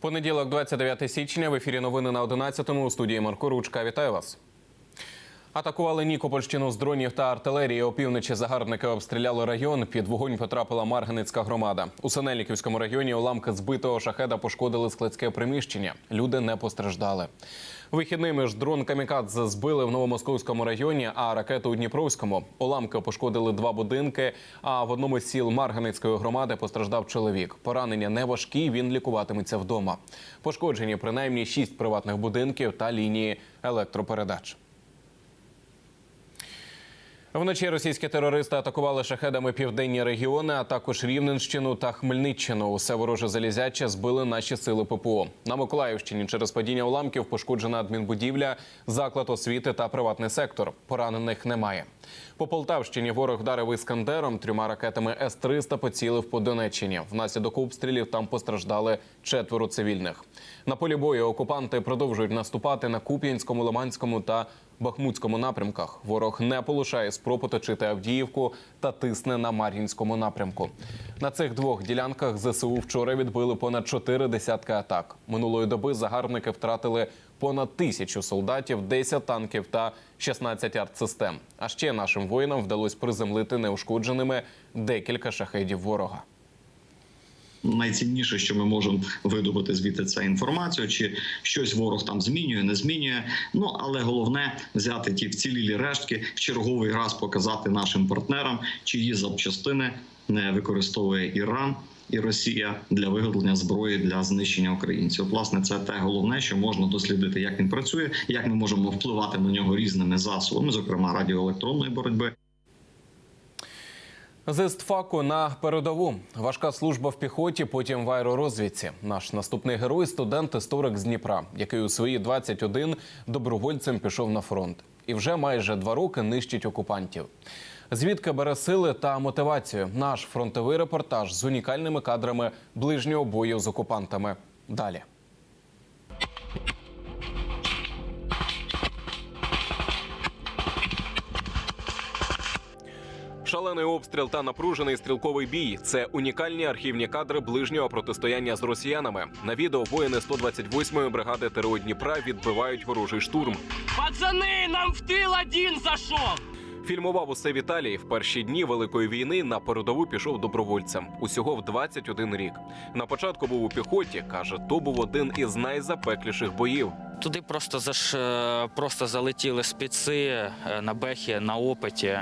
Понеділок, 29 січня. В ефірі новини на 11-му у студії Марко Ручка. Вітаю вас. Атакували Нікопольщину з дронів та артилерії. Опівночі загарбники обстріляли район. Під вогонь потрапила Марганицька громада. У Синельниківському районі уламки збитого шахеда пошкодили складське приміщення. Люди не постраждали. Вихідними ж дрон Камікадзе збили в Новомосковському районі, а ракету у Дніпровському. Уламки пошкодили два будинки. А в одному з сіл Марганицької громади постраждав чоловік. Поранення не важкі. Він лікуватиметься вдома. Пошкоджені принаймні шість приватних будинків та лінії електропередач. Вночі російські терористи атакували шахедами південні регіони, а також Рівненщину та Хмельниччину. Усе вороже залізяче збили наші сили ППО. На Миколаївщині через падіння уламків пошкоджена адмінбудівля, заклад освіти та приватний сектор. Поранених немає. По Полтавщині ворог вдарив іскандером трьома ракетами С-300 поцілив по Донеччині. Внаслідок обстрілів там постраждали четверо цивільних. На полі бою окупанти продовжують наступати на Куп'янському, Лиманському та Бахмутському напрямках. Ворог не полишає спроб оточити Авдіївку та тисне на Мар'їнському напрямку. На цих двох ділянках ЗСУ вчора відбили понад чотири десятки атак. Минулої доби загарбники втратили понад тисячу солдатів, 10 танків та 16 артсистем. А ще нашим воїнам вдалося приземлити неушкодженими декілька шахедів ворога. Найцінніше, що ми можемо видобути звідти це інформацію, чи щось ворог там змінює, не змінює. Ну але головне взяти ті вцілілі рештки в черговий раз показати нашим партнерам, чиї запчастини не використовує Іран і Росія для виготовлення зброї для знищення українців. Власне, це те головне, що можна дослідити, як він працює, як ми можемо впливати на нього різними засобами, зокрема радіоелектронної боротьби. З істфаку на передову важка служба в піхоті, потім в аеророзвідці. Наш наступний герой студент історик з Дніпра, який у свої 21 добровольцем пішов на фронт, і вже майже два роки нищить окупантів. Звідки бере сили та мотивацію? Наш фронтовий репортаж з унікальними кадрами ближнього бою з окупантами. Далі. Шалений обстріл та напружений стрілковий бій це унікальні архівні кадри ближнього протистояння з росіянами. На відео воїни 128-ї бригади ТРО Дніпра відбивають ворожий штурм. Пацаны, нам в тыл один зашел! Фільмував усе Віталій в перші дні великої війни. На передову пішов добровольцем. Усього в 21 рік. На початку був у піхоті. каже, то був один із найзапекліших боїв. Туди просто заш... е, просто залетіли спеці е, на бехі на опиті.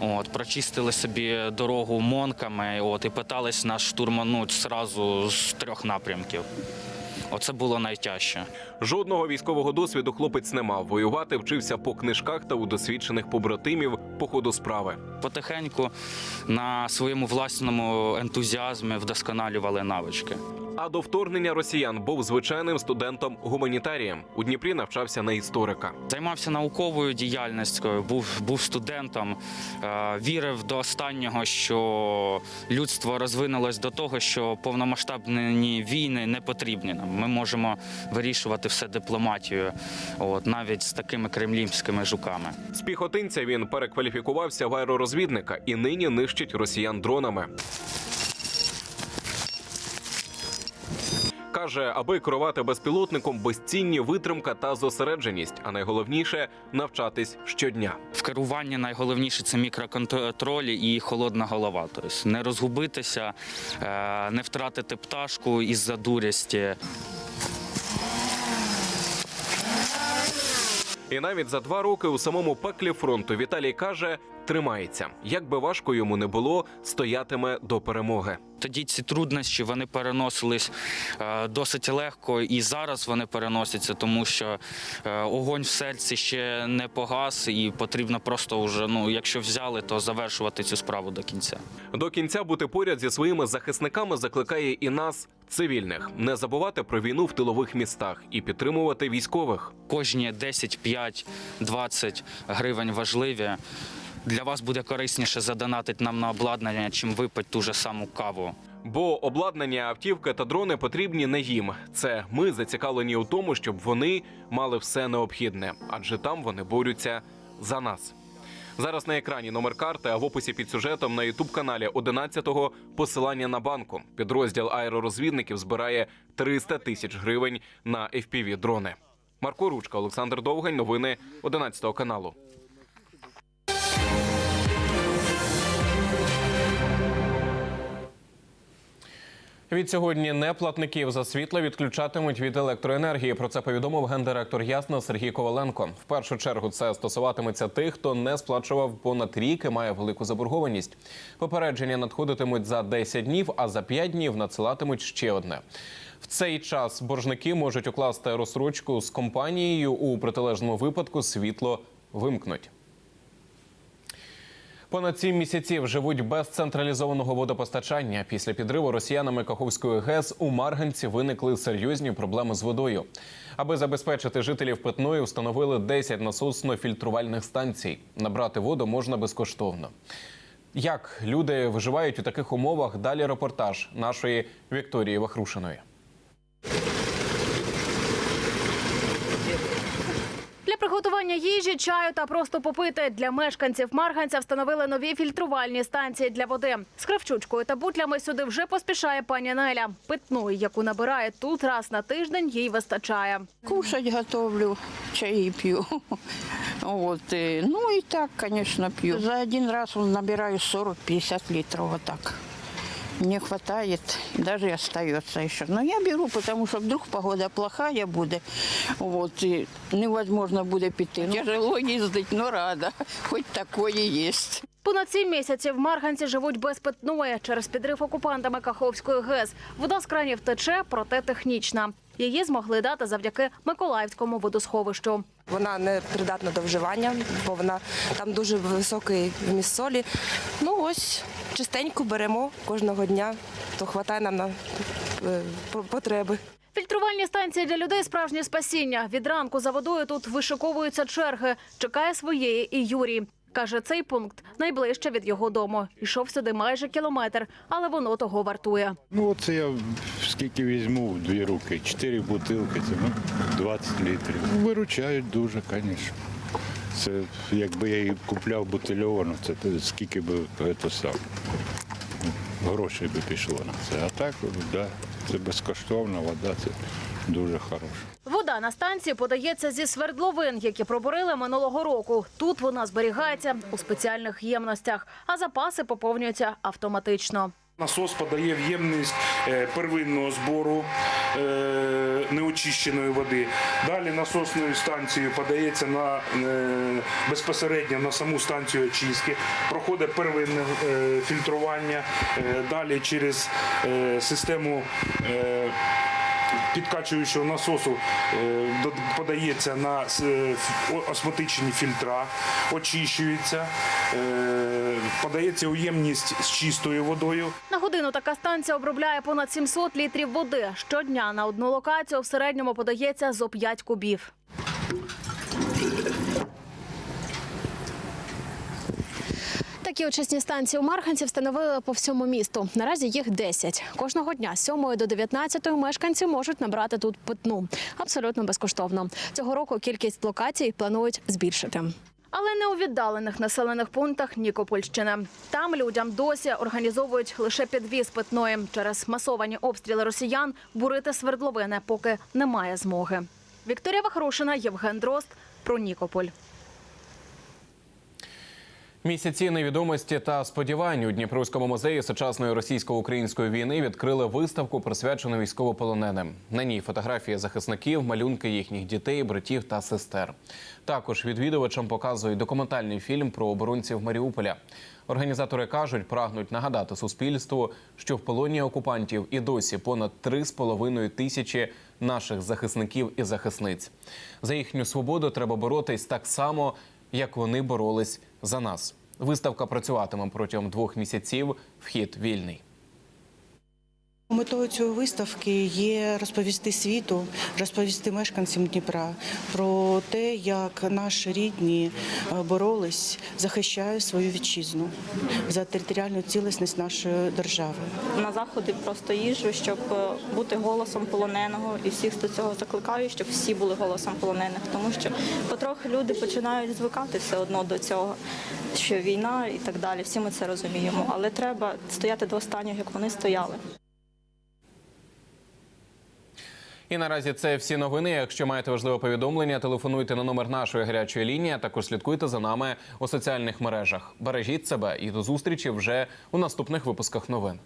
От, прочистили собі дорогу монками от, і питались нас штурмануть зразу з трьох напрямків. Оце було найтяжче. Жодного військового досвіду хлопець не мав. Воювати вчився по книжках та у досвідчених побратимів по ходу справи. Потихеньку на своєму власному ентузіазмі вдосконалювали навички. А до вторгнення росіян був звичайним студентом гуманітарієм. У Дніпрі навчався на історика. Займався науковою діяльністю, був, був студентом, е, вірив до останнього, що людство розвинулось до того, що повномасштабні війни не потрібні нам. Ми можемо вирішувати все дипломатією, от, навіть з такими кремлівськими жуками. З піхотинця він перекваліфікувався в аеророзвідника і нині нищить росіян дронами. Каже, аби керувати безпілотником, безцінні витримка та зосередженість, а найголовніше навчатись щодня. В керуванні найголовніше це мікроконтроль і холодна голова. Тобто не розгубитися, е, не втратити пташку із-за дурості. І навіть за два роки у самому пеклі фронту Віталій каже, тримається. Як би важко йому не було, стоятиме до перемоги. Тоді ці труднощі вони переносились е, досить легко, і зараз вони переносяться, тому що е, огонь в серці ще не погас, і потрібно просто вже, ну, якщо взяли, то завершувати цю справу до кінця. До кінця бути поряд зі своїми захисниками закликає і нас, цивільних, не забувати про війну в тилових містах і підтримувати військових. Кожні 10, 5, 20 гривень важливі. Для вас буде корисніше задонатити нам на обладнання, чим випити ту же саму каву. Бо обладнання, автівки та дрони потрібні не їм. Це ми зацікавлені у тому, щоб вони мали все необхідне, адже там вони борються за нас. Зараз на екрані номер карти, а в описі під сюжетом на ютуб каналі 11-го посилання на банку. Підрозділ аеророзвідників збирає 300 тисяч гривень на fpv дрони. Марко Ручка, Олександр Довгань. Новини 11 каналу. Від сьогодні неплатників за світло відключатимуть від електроенергії. Про це повідомив гендиректор Ясна Сергій Коваленко. В першу чергу це стосуватиметься тих, хто не сплачував понад рік і має велику заборгованість. Попередження надходитимуть за 10 днів, а за 5 днів надсилатимуть ще одне. В цей час боржники можуть укласти розстрочку з компанією. У протилежному випадку світло вимкнуть. Понад сім місяців живуть без централізованого водопостачання. Після підриву росіянами Каховської ГЕС у Марганці виникли серйозні проблеми з водою. Аби забезпечити жителів питною, встановили 10 насосно-фільтрувальних станцій. Набрати воду можна безкоштовно. Як люди виживають у таких умовах? Далі репортаж нашої Вікторії Вахрушиної. Приготування їжі, чаю та просто попити для мешканців Марганця встановили нові фільтрувальні станції для води. З кравчучкою та бутлями сюди вже поспішає пані Неля. Питної, яку набирає тут раз на тиждень, їй вистачає. Кушать готовлю, чаи пью. Вот. э, Ну и так, конечно, пью. За один раз набираю 40-50 литров вот Мне хватает, даже остается еще. Но я беру, потому что вдруг погода плохая будет, вот, и невозможно будет пить. Тяжело ездить, но рада. Хоть такое есть. Понад сім місяців марганці живуть без питної через підрив окупантами Каховської ГЕС. Вода з кранів тече, проте технічна. Її змогли дати завдяки Миколаївському водосховищу. Вона не придатна до вживання, бо вона там дуже високий вміст солі. Ну ось чистенько беремо кожного дня, то вистачає нам на е, потреби. Фільтрувальні станції для людей справжнє спасіння. Від ранку за водою тут вишиковуються черги. Чекає своєї і Юрій. Каже, цей пункт найближче від його дому. Йшов сюди майже кілометр, але воно того вартує. Ну, оце я скільки візьму в дві руки, чотири бутилки, це ну, 20 літрів. Виручають дуже, звісно. Це якби я її купляв бутильовану, це скільки би це сам. Грошей би пішло на це. А так, да, це безкоштовна вода, це дуже хороша. Вода на станції подається зі свердловин, які пробурили минулого року. Тут вона зберігається у спеціальних ємностях, а запаси поповнюються автоматично. Насос подає в ємність е, первинного збору е, неочищеної води. Далі насосною станцією подається на, е, безпосередньо на саму станцію очистки, проходить первинне фільтрування, далі через систему. Підкачуючого насосу е, подається на осматичні е, осмотичні фільтра, очищується, е, подається у ємність з чистою водою. На годину така станція обробляє понад 700 літрів води. Щодня на одну локацію в середньому подається зо 5 кубів. Такі очисні станції у Марганці встановили по всьому місту. Наразі їх 10. Кожного дня з 7 до 19 мешканці можуть набрати тут питну. Абсолютно безкоштовно. Цього року кількість локацій планують збільшити. Але не у віддалених населених пунктах Нікопольщини. Там людям досі організовують лише підвіз питної. Через масовані обстріли росіян бурити свердловини, поки немає змоги. Вікторія Вахрушина, Євген Дрозд про Нікополь. Місяці невідомості та сподівань у Дніпровському музеї сучасної російсько-української війни відкрили виставку, присвячену військовополоненим. На ній фотографії захисників, малюнки їхніх дітей, братів та сестер. Також відвідувачам показують документальний фільм про оборонців Маріуполя. Організатори кажуть, прагнуть нагадати суспільству, що в полоні окупантів і досі понад 3,5 тисячі наших захисників і захисниць. За їхню свободу треба боротись так само, як вони боролись за нас. Виставка працюватиме протягом двох місяців. Вхід вільний. Метою цієї виставки є розповісти світу, розповісти мешканцям Дніпра про те, як наші рідні е, боролись, захищають свою вітчизну за територіальну цілісність нашої держави. на заходи просто їжджу, щоб е, бути голосом полоненого, і всіх до цього закликаю, щоб всі були голосом полонених, тому що потрохи люди починають звикати все одно до цього, що війна і так далі. Всі ми це розуміємо, але треба стояти до останнього, як вони стояли. І наразі це всі новини. Якщо маєте важливе повідомлення, телефонуйте на номер нашої гарячої лінії. Також слідкуйте за нами у соціальних мережах. Бережіть себе і до зустрічі вже у наступних випусках новин.